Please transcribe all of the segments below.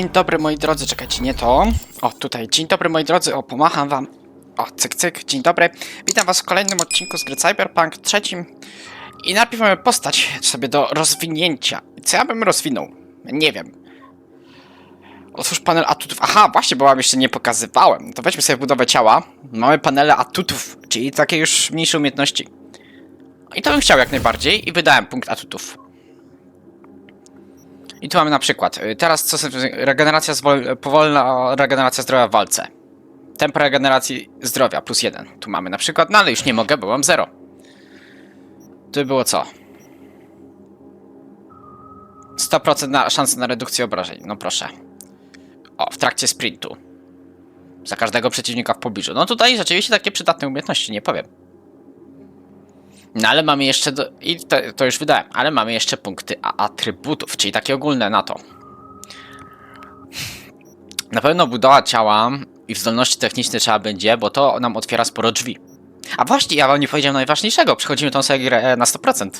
Dzień dobry moi drodzy, czekajcie, nie to. O, tutaj, dzień dobry moi drodzy, o, pomacham wam. O, cyk, cyk, dzień dobry. Witam was w kolejnym odcinku z gry Cyberpunk trzecim. I najpierw mamy postać sobie do rozwinięcia. Co ja bym rozwinął? Nie wiem. Otwórz panel atutów. Aha, właśnie, bo wam jeszcze nie pokazywałem. To weźmy sobie budowę ciała. Mamy panele atutów, czyli takie już mniejsze umiejętności. I to bym chciał jak najbardziej i wydałem punkt atutów. I tu mamy na przykład, y, teraz co regeneracja, powolna regeneracja zdrowia w walce. Tempo regeneracji zdrowia plus jeden. Tu mamy na przykład, no ale już nie mogę, bo mam zero. Tu było co? 100% na, szans na redukcję obrażeń, no proszę. O, w trakcie sprintu. Za każdego przeciwnika w pobliżu. No tutaj rzeczywiście takie przydatne umiejętności, nie powiem. No ale mamy jeszcze, do, i to, to już wydałem, ale mamy jeszcze punkty atrybutów, czyli takie ogólne na to. Na pewno budowa ciała i zdolności techniczne trzeba będzie, bo to nam otwiera sporo drzwi. A właśnie, ja wam nie powiedziałem najważniejszego, przechodzimy tą serię na 100%.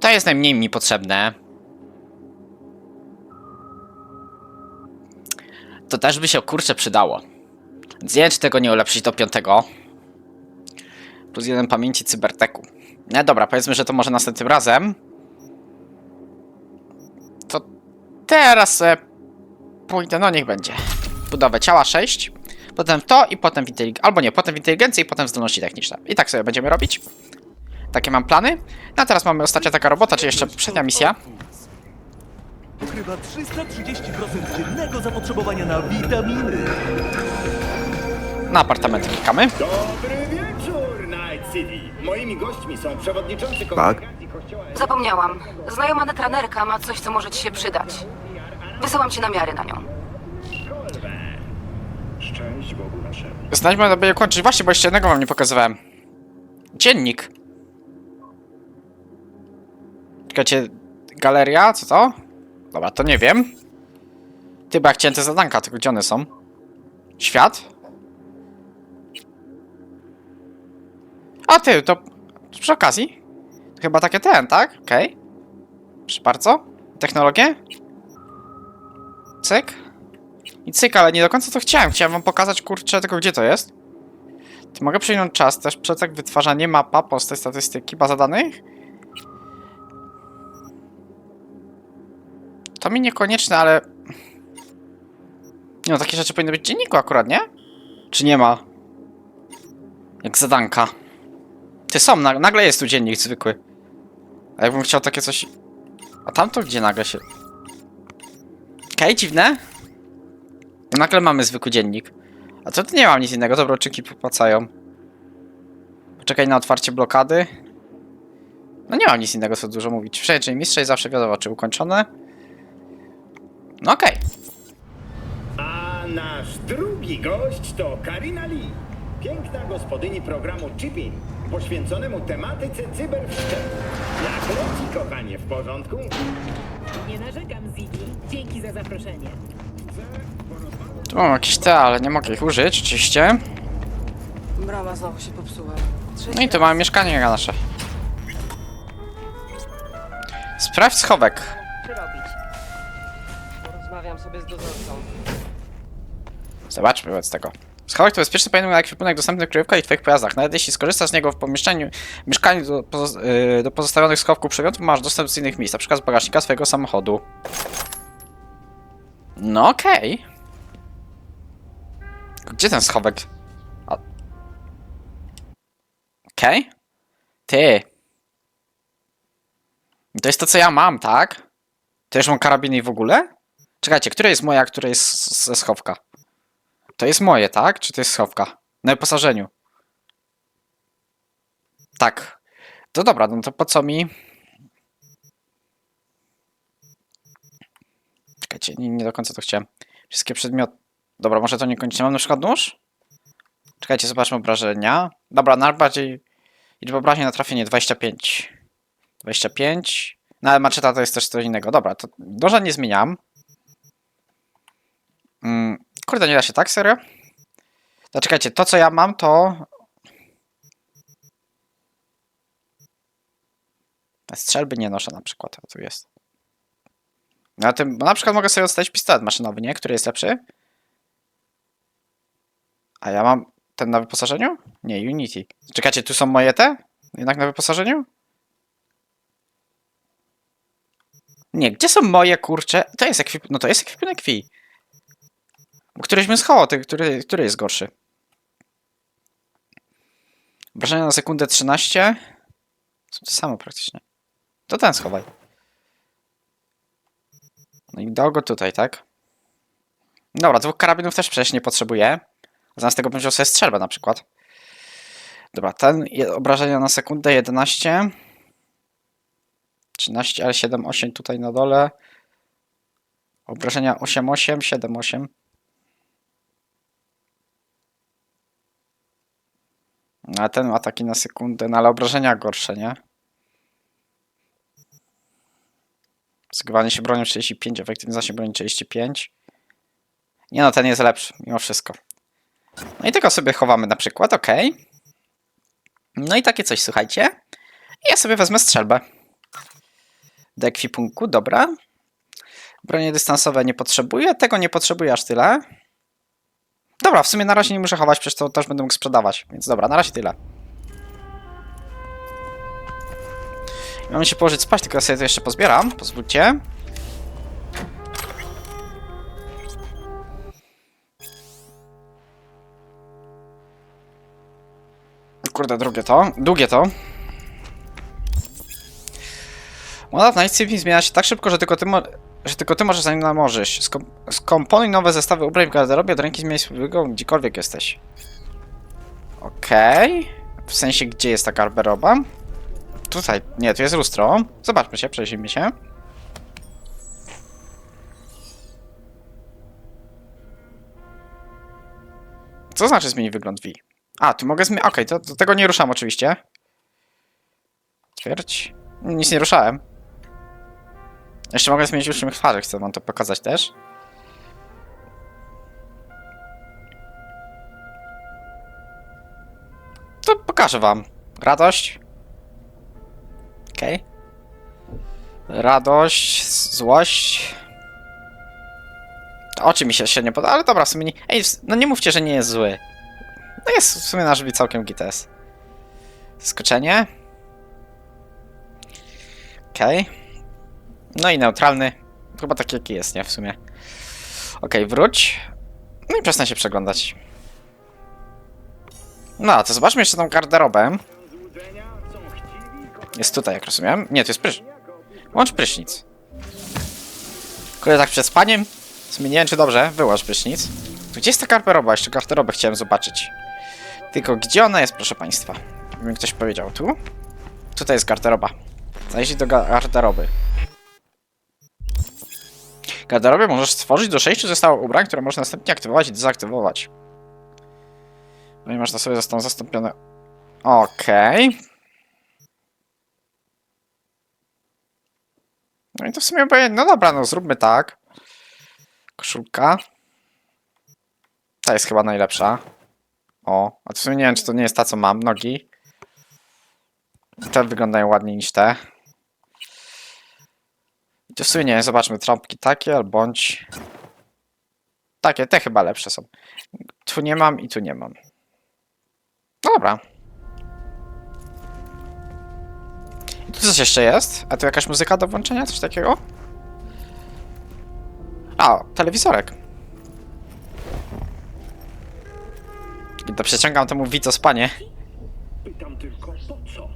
To jest najmniej mi potrzebne. To też by się kurczę przydało. Więc tego nie ulepszyć do piątego. Plus jeden pamięci cyberteku. No dobra, powiedzmy, że to może następnym razem. To teraz e, pójdę, no niech będzie. Budowę ciała 6, potem to i potem w inteligencji. Albo nie, potem w inteligencji i potem w zdolności techniczne. I tak sobie będziemy robić. Takie mam plany. No a teraz mamy ostatnia taka robota, czy jeszcze przednia misja. Pokrywa 330% dziennego zapotrzebowania na witaminy. Na apartamenty klikamy. Dobry City. Moimi gośćmi są przewodniczący kongregacji kościoła... Zapomniałam. Znajoma netranerka ma coś, co może ci się przydać. Wysyłam ci namiary na nią. Szczęść Bogu naszemu. Znajdźmy na będzie kończyć. Właśnie, bo jeszcze jednego wam nie pokazywałem. Dziennik. Czekajcie, galeria, co to? Dobra, to nie wiem. Ty, bo ja chciałem te zadanka, tylko gdzie one są? Świat? A ty, to przy okazji. Chyba takie ten, tak? Okej. Proszę bardzo. Technologie? Cyk. I cyk, ale nie do końca to chciałem. Chciałem wam pokazać, kurczę, tylko gdzie to jest. To mogę przyjąć czas też, przecek, wytwarzanie, mapa, postać, statystyki, baza danych. To mi niekonieczne, ale... No, takie rzeczy powinny być w dzienniku akurat, nie? Czy nie ma? Jak zadanka. Ty na- nagle jest tu dziennik zwykły. A jakbym chciał takie coś... A tamto gdzie nagle się... Okej, dziwne. Nagle mamy zwykły dziennik. A co tu nie mam nic innego? Dobra, czyki popłacają. Poczekaj na otwarcie blokady. No nie mam nic innego, co dużo mówić. Przejrzyj mistrza i zawsze wiadomo, czy ukończone. No okej. A nasz drugi gość to Karina Lee. Piękna gospodyni programu Chipping, poświęconemu tematyce cyberwszczep. Jak leci, kochanie, w porządku? Nie narzekam, Ziggy. Dzięki za zaproszenie. Tu mam jakieś te, ale nie mogę ich użyć, oczywiście. Brama znowu się popsuła. No i tu mamy mieszkanie nasze. Sprawdź schowek. robić. Porozmawiam sobie z dozorcą. Zobaczmy wobec tego. Schowek to bezpieczny pojemny ekwipunek dostępny w kryjówkach i twoich pojazdach. Nawet jeśli skorzystasz z niego w pomieszczeniu, mieszkaniu do, pozo yy, do pozostawionych schowków przedmiotów, masz dostęp z innych miejsc, przykład z bagażnika swojego samochodu. No okej. Gdzie ten schowek? A- Okej. Ty. To jest to, co ja mam, tak? To już mam karabiny w ogóle? Czekajcie, które jest moja, a które jest ze schowka? To jest moje, tak? Czy to jest schowka? Na wyposażeniu. Tak. To dobra, no to po co mi... Czekajcie, nie, nie do końca to chciałem. Wszystkie przedmioty... Dobra, może to niekoniecznie. Mam na przykład nóż? Czekajcie, zobaczmy obrażenia. Dobra, najbardziej... Liczba obrażeń na trafienie 25. 25. No ale maczeta to jest też coś innego. Dobra, to noża nie zmieniam. Mm, kurde, nie da się tak, serio? To czekajcie, to co ja mam to... Strzelby nie noszę na przykład, a tu jest. Na tym, bo na przykład mogę sobie odstawić pistolet maszynowy, nie? Który jest lepszy? A ja mam ten na wyposażeniu? Nie, Unity. Czekajcie, tu są moje te? Jednak na wyposażeniu? Nie, gdzie są moje kurcze? To jest ekwip... No to jest ekwipunek Wi. Któryś bym schował, który, który jest gorszy? Obrażenia na sekundę 13. Są to samo praktycznie. To ten schowaj. No i dał go tutaj, tak? Dobra, dwóch karabinów też przecież nie potrzebuję. Zamiast tego bym wziął sobie strzelbę na przykład. Dobra, ten obrażenia na sekundę 11. 13, ale 7, 8 tutaj na dole. Obrażenia 8, 8, 7, 8. A ten ma ataki na sekundę, no ale obrażenia gorsze, nie? Zgrywanie się bronią 35, efektywny zasięg broni 35. Nie no, ten jest lepszy, mimo wszystko. No i tego sobie chowamy na przykład, ok. No i takie coś, słuchajcie. Ja sobie wezmę strzelbę. Do ekwipunku, dobra. Bronie dystansowe nie potrzebuję, tego nie potrzebuję aż tyle. Dobra, w sumie na razie nie muszę chować, przecież to też będę mógł sprzedawać. Więc dobra, na razie tyle. Mam się położyć spać, tylko ja sobie to jeszcze pozbieram. Pozwólcie. Kurde, drugie to. Długie to. W Night City zmienia się tak szybko, że tylko ty, że tylko ty możesz za nim. Skom- skomponuj nowe zestawy ubrań w garderobie, od ręki swój wygląd, gdziekolwiek jesteś. Okej. W sensie, gdzie jest ta garderoba? Tutaj. Nie, tu jest lustro. Zobaczmy się, przejrzyjmy się. Co znaczy zmieni wygląd V? A, tu mogę zmienić. Okej, to, to tego nie ruszam oczywiście. Twierdź. Nic nie ruszałem. Jeszcze mogę zmienić uśmiech twarzy, chcę wam to pokazać też. To pokażę wam. Radość. Okej. Radość, złość. Oczy mi się średnio podoba, ale dobra, w sumie nie... Ej, no nie mówcie, że nie jest zły. No jest w sumie na żywi całkiem gites. Zaskoczenie. Okej. No i neutralny. Chyba taki jaki jest, nie? W sumie. Okej, wróć. No i przestań się przeglądać. No, to zobaczmy jeszcze tą garderobę. Jest tutaj, jak rozumiem. Nie, to jest prysznic. Łącz prysznic. Kurde, tak przed spaniem. W czy dobrze. Wyłącz prysznic. Gdzie jest ta garderoba? Jeszcze garderobę chciałem zobaczyć. Tylko gdzie ona jest, proszę państwa? Jakby ktoś powiedział. Tu? Tutaj jest garderoba. Zajrzyj do ga- garderoby. Garderobie możesz stworzyć do 6 zestawów ubrań, które można następnie aktywować i dezaktywować. Ponieważ na sobie zostaną zastąpione. Okej. No i to w sumie obojętne. No dobra, no zróbmy tak. Koszulka. Ta jest chyba najlepsza. O, a w sumie nie wiem, czy to nie jest ta, co mam. Nogi. Te wyglądają ładniej niż te. To w sumie nie zobaczmy. Trąbki takie, bądź... Takie, te chyba lepsze są. Tu nie mam i tu nie mam. No dobra. I tu coś jeszcze jest? A tu jakaś muzyka do włączenia? Coś takiego? A, telewizorek. I to przeciągam temu widzo spanie. Pytam tylko po co?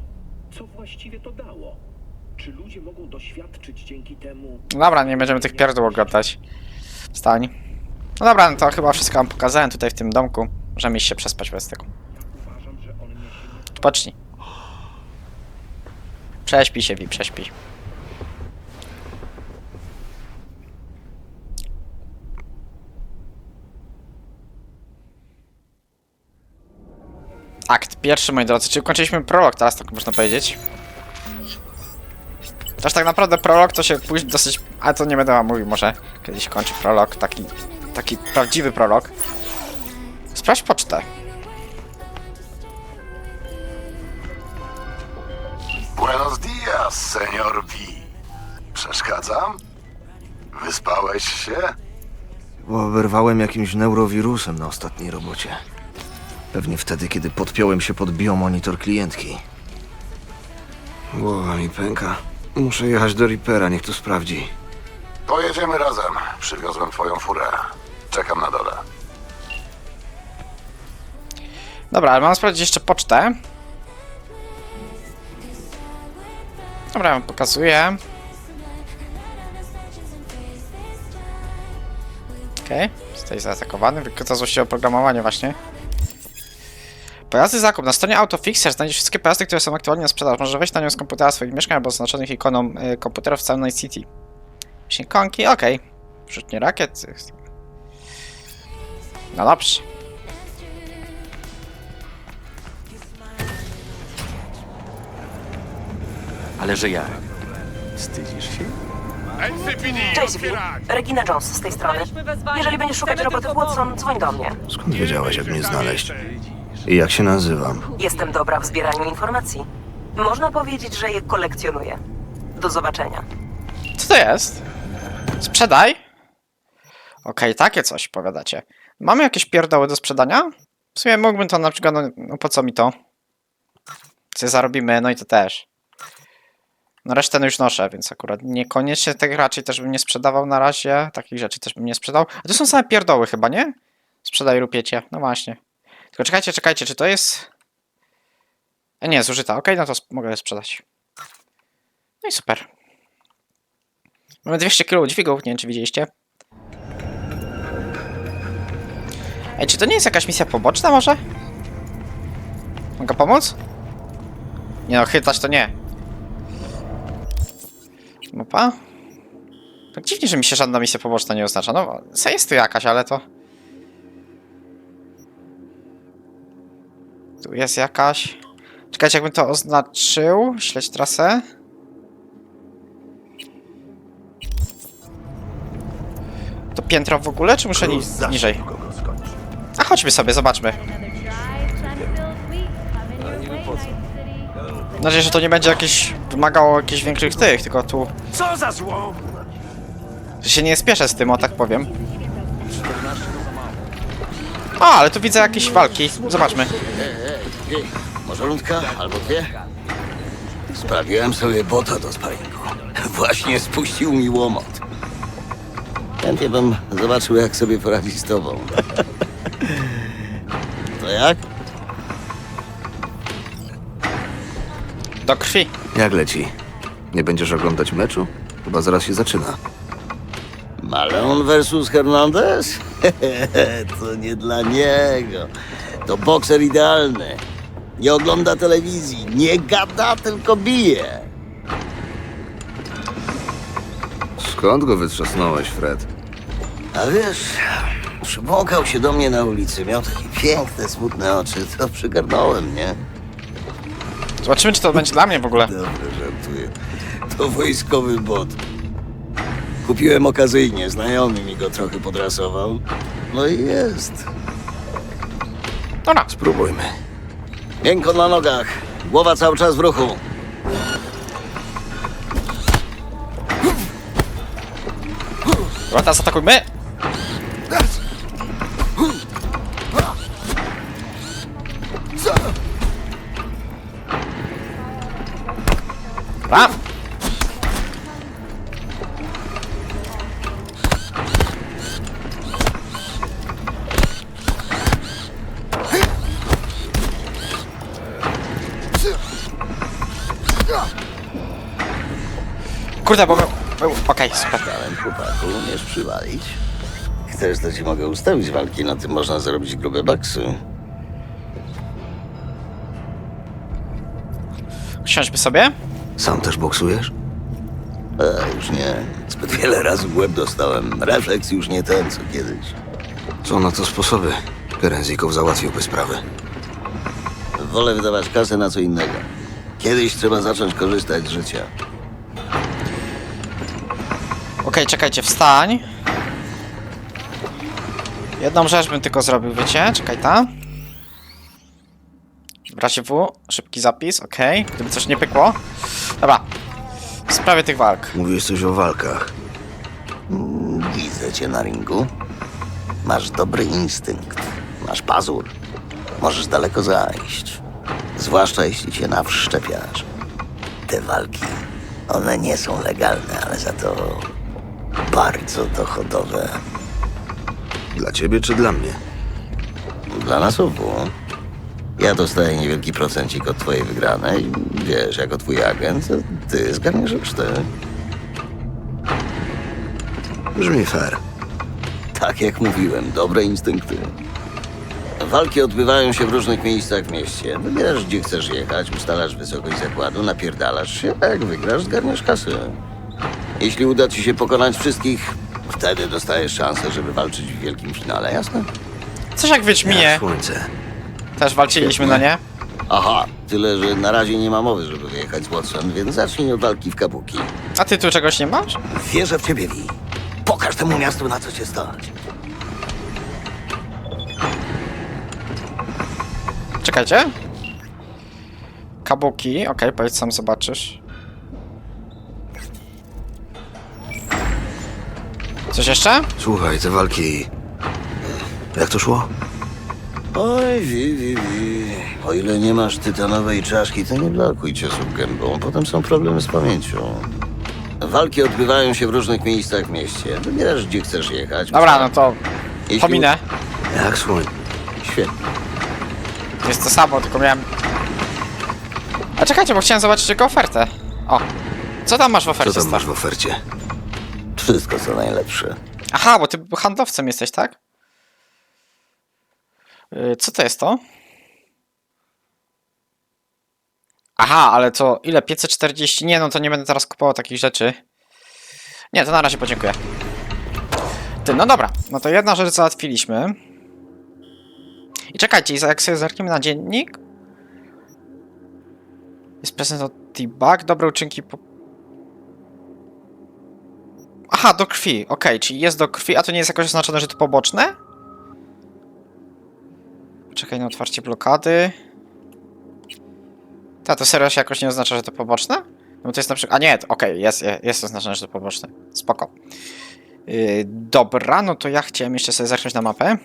Co właściwie to dało? Czy ludzie mogą doświadczyć dzięki temu? Dobra, nie będziemy tych pierdół oglądać. Wstań. No dobra, no to chyba wszystko wam pokazałem tutaj w tym domku. Możemy iść się przespać bez tego. Uważam, że on niesie Odpocznij. Prześpij się, Wi, prześpij. Akt pierwszy, moi drodzy, czyli ukończyliśmy prolog, teraz tak można powiedzieć. Też tak naprawdę prolog to się później dosyć... Ale to nie będę wam mówił, może kiedyś kończy prolog, taki... Taki prawdziwy prolog. Sprawdź pocztę. Buenos dias, señor V. Przeszkadzam? Wyspałeś się? Bo oberwałem jakimś neurowirusem na ostatniej robocie. Pewnie wtedy, kiedy podpiąłem się pod biomonitor klientki. Głowa mi pęka. Muszę jechać do Reapera, niech to sprawdzi. Pojedziemy razem. Przywiozłem twoją furę. Czekam na dole. Dobra, ale mam sprawdzić jeszcze pocztę. Dobra, ja wam pokazuję. Okej, okay. zostaje zaatakowany. Wykryto złośliwe oprogramowanie właśnie. Pojazdy zakup. Na stronie AutoFixer znajdziesz wszystkie pojazdy, które są aktualnie na sprzedaż. Możesz wejść na nią z komputera swoich mieszkań albo oznaczonych ikoną y, komputerów w całym Night City. Właśnie konki, okej. Okay. Rzutnie rakiet. No dobrze. Ale że jak? Wstydzisz się? Cześć, Vi. Regina Jones z tej strony. Jeżeli będziesz szukać robotów Watson, dzwoń do mnie. Skąd wiedziałaś, jak mnie znaleźć? I jak się nazywam? Jestem dobra w zbieraniu informacji. Można powiedzieć, że je kolekcjonuję. Do zobaczenia. Co to jest? Sprzedaj? Okej, takie coś powiadacie. Mamy jakieś pierdoły do sprzedania? W sumie mógłbym to na przykład, no, no po co mi to? Co zarobimy, no i to też. No resztę no już noszę, więc akurat niekoniecznie tak raczej też bym nie sprzedawał na razie. Takich rzeczy też bym nie sprzedał. A to są same pierdoły chyba, nie? Sprzedaj rupiecie. No właśnie. Tylko czekajcie, czekajcie, czy to jest... E, nie, zużyta. Okej, no to mogę sprzedać. No i super. Mamy 200 kg dźwigów, nie wiem czy widzieliście. Ej, czy to nie jest jakaś misja poboczna może? Mogę pomóc? Nie no, chytać to nie. Mapa? Tak dziwnie, że mi się żadna misja poboczna nie oznacza. No, jest tu jakaś, ale to... Tu jest jakaś... Czekajcie, jakbym to oznaczył. Śledź trasę. To piętro w ogóle, czy muszę ni niżej? A chodźmy sobie, zobaczmy. Mam nadzieję, że to nie będzie jakieś wymagało jakichś większych tych, tylko tu... Co za złom! Że się nie spieszę z tym, o tak powiem. O, ale tu widzę jakieś walki. Zobaczmy. Może rundka albo dwie? Sprawiłem sobie bota do sparingu. Właśnie spuścił mi łomot. Chętnie bym zobaczył, jak sobie poradzi z tobą. To jak? Do krwi. Jak leci? Nie będziesz oglądać meczu? Chyba zaraz się zaczyna. Malone versus Hernandez? to nie dla niego. To bokser idealny. Nie ogląda telewizji, nie gada, tylko bije. Skąd go wytrzasnąłeś, Fred? A wiesz, przybłąkał się do mnie na ulicy, miał takie piękne, smutne oczy, to przygarnąłem, nie? Zobaczymy, czy to będzie dla mnie w ogóle. Dobra, żartuję. To wojskowy bot. Kupiłem okazyjnie, znajomy mi go trochę podrasował. No i jest. Dobra. Spróbujmy. Miękko na nogach, głowa cały czas w ruchu. Dobra, teraz atakujmy. Kurde, bo... był- był- Okej, super. Dałem chłopaku, umiesz przywalić? Chcesz, to ci mogę ustawić walki, na tym można zarobić grube baksy. Usiądźmy sobie. Sam też boksujesz? A, już nie. Zbyt wiele razy w łeb dostałem. Refleks już nie ten, co kiedyś. Są na to sposoby. Kerenzikow załatwiłby sprawę. Wolę wydawać kasę na co innego. Kiedyś trzeba zacząć korzystać z życia. Okej, czekajcie, wstań. Jedną rzecz bym tylko zrobił, wiecie? Czekaj, ta. W razie W, szybki zapis, okej. Gdyby coś nie pykło. Dobra. W sprawie tych walk. Mówiłeś coś o walkach. widzę cię na ringu. Masz dobry instynkt, masz pazur. Możesz daleko zajść. Zwłaszcza jeśli cię nawszczepiasz. Te walki, one nie są legalne, ale za to bardzo dochodowe. Dla ciebie czy dla mnie? Dla nas obu. Ja dostaję niewielki procencik od twojej wygranej. Wiesz, jako twój agent, ty zgarniesz resztę. Brzmi fair. Tak jak mówiłem, dobre instynkty. Walki odbywają się w różnych miejscach w mieście. Wybierasz, gdzie chcesz jechać, ustalasz wysokość zakładu, napierdalasz się, a jak wygrasz, zgarniasz kasę. Jeśli uda ci się pokonać wszystkich, wtedy dostajesz szansę, żeby walczyć w wielkim finale, jasne? Coś jak Wiedźminie. Słońce. Też walczyliśmy, no nie? Aha, tyle, że na razie nie ma mowy, żeby wyjechać z Watson, więc zacznij od walki w Kabuki. A ty tu czegoś nie masz? Wierzę w ciebie, Vi. Pokaż temu miastu, na co cię stać. Czekajcie. Kabuki, okej, powiedz sam zobaczysz. Coś jeszcze? Słuchaj, te walki... Jak to szło? Oj, wi, wi, wi. O ile nie masz tytanowej czaszki, to nie blokuj ciosów gębą. Potem są problemy z pamięcią. Walki odbywają się w różnych miejscach w mieście. Wybierasz, gdzie chcesz jechać. Dobra, no to Jeśli- pominę. Jak słońce. Świetnie. Jest to samo, tylko miałem... A czekajcie, bo chciałem zobaczyć jego ofertę. O. Co tam masz w Co ofercie, tam stary? masz w ofercie? Wszystko, co najlepsze. Aha, bo ty handlowcem jesteś, tak? Yy, co to jest to? Aha, ale to ile? 540? Nie, no to nie będę teraz kupował takich rzeczy. Nie, to na razie podziękuję. Ty, no dobra, no to jedna rzecz załatwiliśmy. I czekajcie, jak sobie zerkniemy na dziennik. Jest prezent od T-Bug, dobre uczynki po... Aha, do krwi, okej, czyli jest do krwi, a to nie jest jakoś oznaczone, że to poboczne? Czekaj na otwarcie blokady. Ta, to serio się jakoś nie oznacza, że to poboczne? No to jest na przykład... A nie, okej, jest, jest, jest oznaczone, że to poboczne. Spoko. Yy, dobra, no to ja chciałem jeszcze sobie zerknąć na mapę.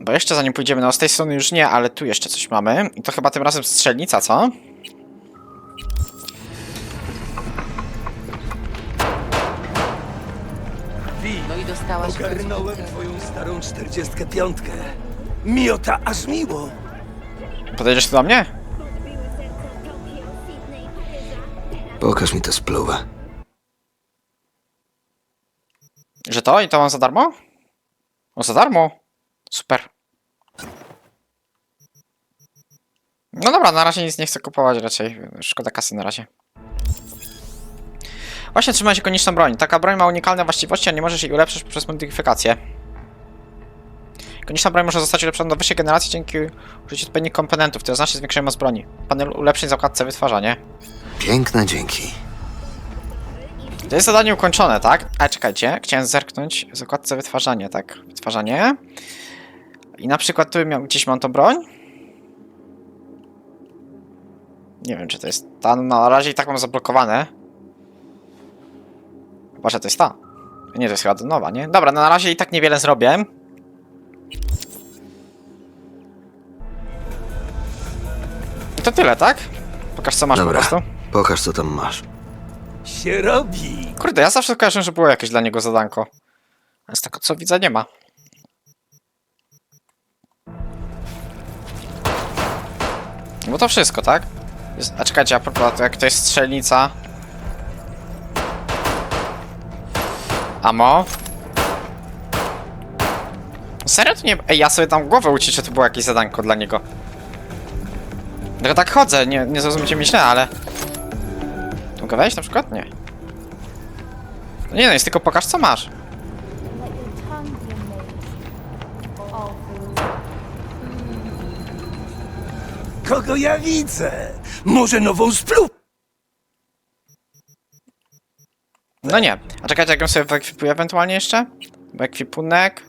Bo jeszcze zanim pójdziemy, no z tej strony już nie, ale tu jeszcze coś mamy. I to chyba tym razem strzelnica, co? Dostałaś Ogarnąłem twoją starą 45. Miota aż miło. Podejdziesz tu do mnie? Pokaż mi tę spluwę. Że to? I to mam za darmo? O, za darmo? Super. No dobra, na razie nic nie chcę kupować raczej. Szkoda kasy na razie. Właśnie trzymaj się konieczną broń. Taka broń ma unikalne właściwości, a nie możesz jej ulepszyć poprzez modyfikację. Konieczna broń może zostać ulepszona do wyższej generacji dzięki użyciu odpowiednich komponentów, które znacznie zwiększają moc broni. Panel ulepszeń zakładce wytwarzanie. Piękne dzięki. To jest zadanie ukończone, tak? A czekajcie, chciałem zerknąć w zakładce wytwarzanie, tak? Wytwarzanie. I na przykład tu miał, gdzieś mam tą broń. Nie wiem, czy to jest ta. No, na razie i tak mam zablokowane. Chyba, że to jest ta. Nie, to jest chyba nowa, nie? Dobra, no na razie i tak niewiele zrobię. I to tyle, tak? Pokaż co masz Dobra. po prostu. Pokaż, co tam masz. Się robi. Kurde, ja zawsze kojarzę, że było jakieś dla niego zadanko. Z tego co widzę, nie ma. Bo to wszystko, tak? Jest, a czekajcie, a propos, jak to jest strzelnica... Amo? Serio to nie... Ej, ja sobie tam głowę uciszę, to było jakieś zadanko dla niego. Tylko tak chodzę, nie, nie zrozumiecie myślę, ale... Tu mogę wejść na przykład? Nie. No nie no, jest tylko pokaż co masz. Kogo ja widzę? Może nową splu... No nie. A czekajcie, jak ją sobie wyekwipuję ewentualnie jeszcze? Ekwipunek...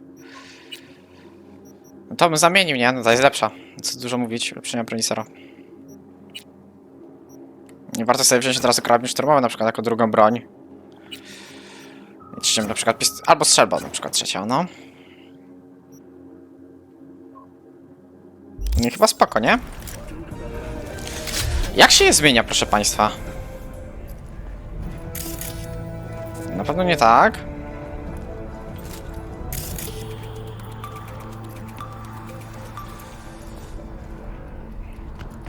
No to bym zamienił, nie? No to jest lepsza. Co dużo mówić, ulepszenia broni zero. Nie warto sobie wziąć od razu karabin szturmowy na przykład jako drugą broń. Trzecim na przykład pist- albo strzelba na przykład trzecia, no. Nie, chyba spoko, nie? Jak się je zmienia, proszę państwa? Na pewno nie tak.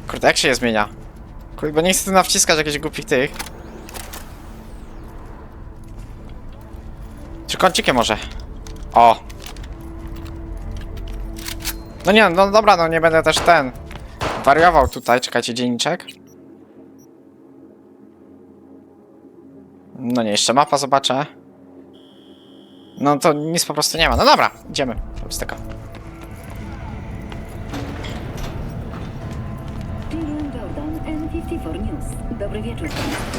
Kurde, jak się je zmienia? Kurde, bo nie chcę nawciskać jakichś głupich tych. Czy kącikiem może? O! No nie, no dobra, no nie będę też ten... Wariował tutaj, czekajcie, dzienniczek. No nie, jeszcze mapa zobaczę. No to nic po prostu nie ma. No dobra, idziemy. Wobec tego. Jill Jordan, N54 News. Dobry wieczór Państwu.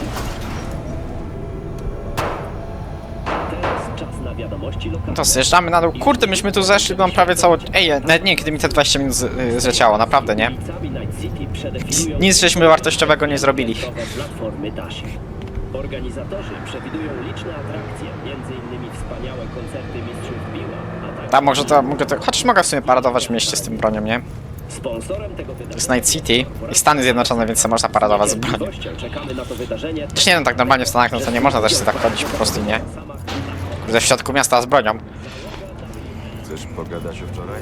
Teraz czas na wiadomości lokalne. To zjeżdżamy na dół. Kurde, myśmy tu zeszli, mam prawie całe... Ej, nawet nie, kiedy mi te 20 minut z, y, zleciało, naprawdę, nie? Ulicami Night City przedefilują Nic żeśmy wartościowego nie zrobili. Organizatorzy przewidują liczne atrakcje, m.in. wspaniałe koncerty mistrzów piła, a także Tam może to, mogę to... Chociaż mogę w sumie paradować w mieście z tym bronią, nie? sponsorem tego To wydarzenia. jest Night City i Stany Zjednoczone, więc można paradować z bronią. czekamy na to wydarzenie. Też nie wiem, tak normalnie w Stanach, no to nie można też sobie tak chodzić po prostu, nie? Ze w środku miasta z bronią. Chcesz pogadać o wczoraj?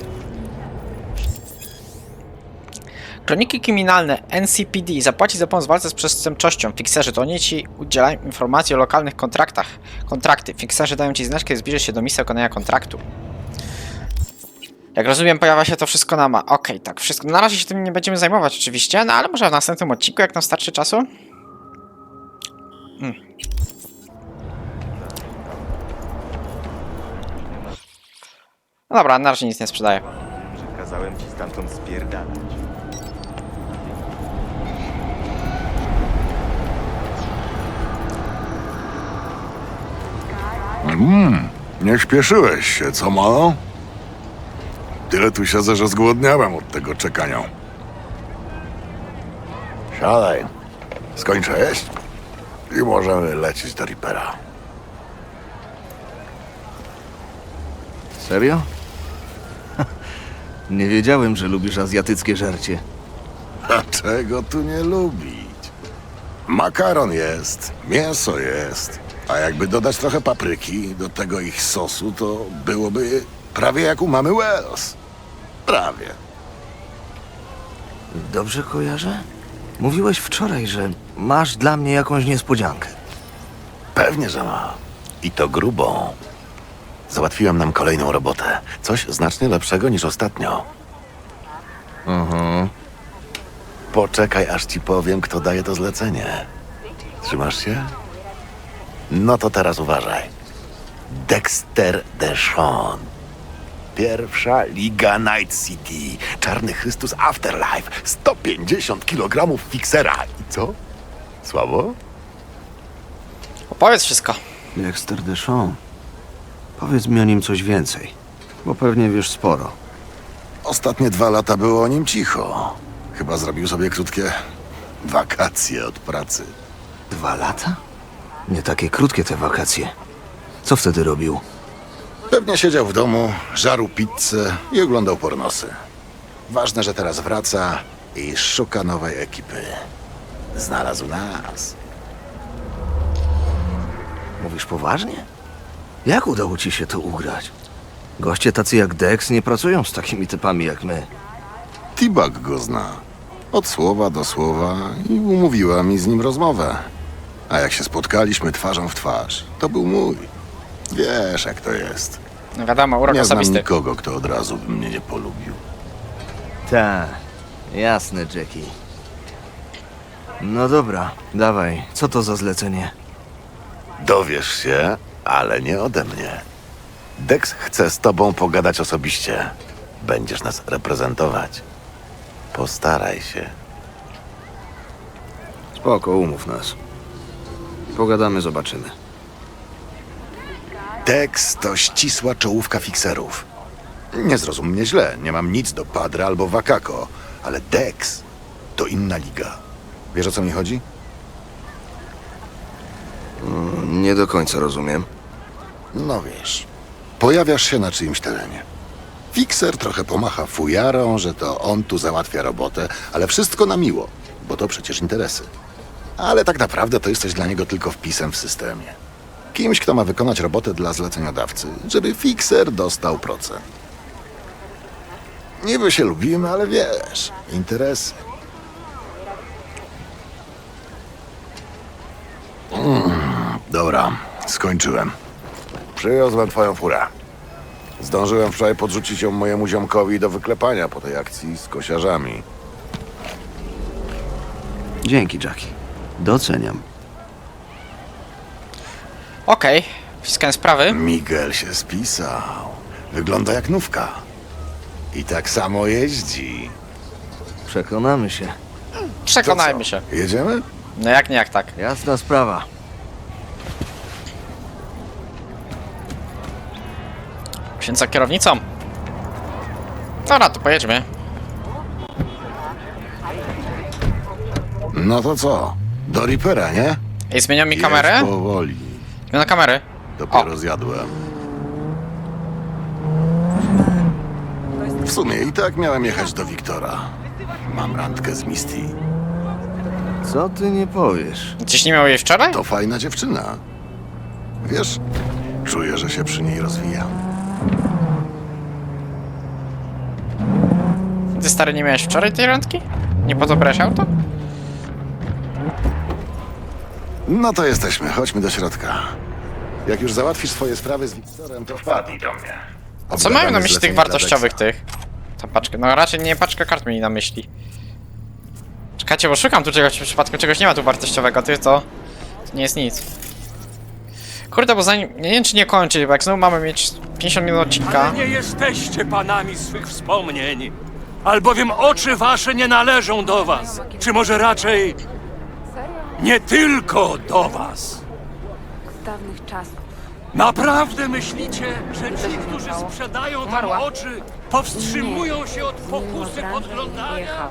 Kroniki kryminalne NCPD zapłaci za pomoc w walce z przestępczością. Fikserzy to oni ci udzielają informacji o lokalnych kontraktach. Kontrakty. Fikserzy dają ci znać, kiedy się do miejsca wykonania kontraktu. Jak rozumiem, pojawia się to wszystko na ma. Okej, tak, wszystko. Na razie się tym nie będziemy zajmować, oczywiście, no ale może w następnym odcinku, jak nam starczy czasu. Hmm. No dobra, na razie nic nie sprzedaję. Kazałem ci stamtąd spierdalać. Mm, nie śpieszyłeś się, co malo? Tyle tu siedzę, że zgłodniałem od tego czekania. Siadaj. Skończę jeść i możemy lecieć do Reapera. Serio? Nie wiedziałem, że lubisz azjatyckie żarcie. A czego tu nie lubić? Makaron jest, mięso jest, a jakby dodać trochę papryki do tego ich sosu, to byłoby prawie jak u mamy Wells. Prawie. Dobrze kojarzę? Mówiłeś wczoraj, że masz dla mnie jakąś niespodziankę. Pewnie, że ma. I to grubą. Załatwiłem nam kolejną robotę. Coś znacznie lepszego niż ostatnio. Mhm. Poczekaj, aż ci powiem, kto daje to zlecenie. Trzymasz się? No to teraz uważaj. Dexter Deshawn. Pierwsza Liga Night City. Czarny Chrystus Afterlife. 150 kg fiksera. I co? Słabo? Opowiedz wszystko. Dexter Deshawn. Powiedz mi o nim coś więcej, bo pewnie wiesz sporo. Ostatnie dwa lata było o nim cicho. Chyba zrobił sobie krótkie wakacje od pracy. Dwa lata? Nie takie krótkie te wakacje. Co wtedy robił? Pewnie siedział w domu, żarł pizzę i oglądał pornosy. Ważne, że teraz wraca i szuka nowej ekipy. Znalazł nas. Mówisz poważnie? Jak udało ci się to ugrać? Goście tacy jak Dex nie pracują z takimi typami jak my. Tibak go zna. Od słowa do słowa i umówiła mi z nim rozmowę. A jak się spotkaliśmy twarzą w twarz, to był mój. Wiesz, jak to jest. No wiadomo, urok Nie znam osobisty. nikogo, kto od razu by mnie nie polubił. Tak, jasne, Jackie. No dobra, dawaj, co to za zlecenie? Dowiesz się, ale nie ode mnie. Dex chce z tobą pogadać osobiście. Będziesz nas reprezentować. Postaraj się. Spoko, umów nas. Pogadamy, zobaczymy. Dex to ścisła czołówka fikserów. Nie zrozum mnie źle, nie mam nic do Padre albo Wakako, ale Dex to inna liga. Wiesz o co mi chodzi? Nie do końca rozumiem. No wiesz, pojawiasz się na czyimś terenie. Fixer trochę pomacha fujarą, że to on tu załatwia robotę, ale wszystko na miło, bo to przecież interesy. Ale tak naprawdę to jesteś dla niego tylko wpisem w systemie. Kimś, kto ma wykonać robotę dla zleceniodawcy, żeby Fixer dostał procent. Niby się lubimy, ale wiesz, interesy. Mm, dobra, skończyłem. Przywiozłem twoją furę. Zdążyłem wczoraj podrzucić ją mojemu ziomkowi do wyklepania po tej akcji z kosiarzami. Dzięki, Jackie. Doceniam. Okej, wciskałem sprawy. Miguel się spisał. Wygląda jak nówka. I tak samo jeździ. Przekonamy się. Przekonajmy się. Jedziemy? No jak nie, jak tak. Jasna sprawa. Za kierownicą. Dobra, to pojedźmy. No to co? Do Reapera, nie? Ej, zmienią mi Jedź kamerę? powoli. Na kamery. Dopiero zjadłem. W sumie i tak miałem jechać do Wiktora. Mam randkę z Misty. Co ty nie powiesz? Gdzieś nie miał jej wczoraj? To fajna dziewczyna. Wiesz, czuję, że się przy niej rozwijam. Ty stary nie miałeś wczoraj tej randki? Nie po to brałeś auto? No to jesteśmy, chodźmy do środka. Jak już załatwisz swoje sprawy z Wiktorem, to wpadnij do mnie. Co mają na myśli tych wartościowych tych? Ta paczka. No raczej nie paczka kart mieli na myśli. Czekajcie, bo szukam tu czegoś, w przypadku czegoś nie ma tu wartościowego, ty to... to nie jest nic. Kurde, bo zanim... Nie wiem czy nie kończy, bo jak znowu mamy mieć 50 minut odcinka. Nie jesteście panami swych wspomnień, albowiem oczy wasze nie należą do was. Czy może raczej nie tylko do was. dawnych czasów. Naprawdę myślicie, że ci, którzy sprzedają Umarła? oczy, powstrzymują się od pokusy podglądania?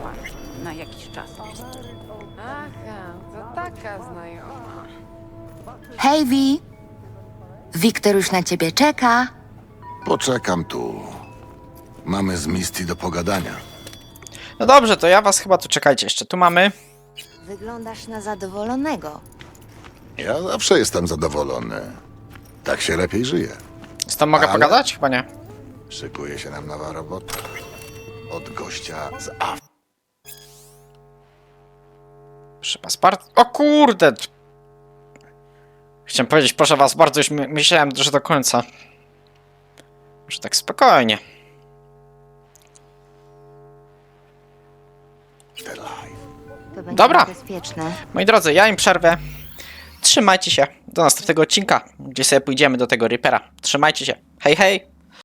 Na jakiś czas. Aha, to taka znajoma. Hej, Wi. Wiktor już na ciebie czeka. Poczekam tu. Mamy z Misty do pogadania. No dobrze, to ja was chyba tu czekajcie jeszcze. Tu mamy... Wyglądasz na zadowolonego. Ja zawsze jestem zadowolony. Tak się lepiej żyje. Z tą mogę Ale- pogadać? Chyba nie. Szykuje się nam nowa robota. Od gościa z Af. Proszę pasport. O kurde! Chciałem powiedzieć, proszę was bardzo, już my myślałem, że do końca. Może tak spokojnie. Będzie Dobra. bezpieczne. Moi drodzy, ja im przerwę. Trzymajcie się. Do następnego odcinka, gdzie sobie pójdziemy do tego Reapera. Trzymajcie się. Hej, hej!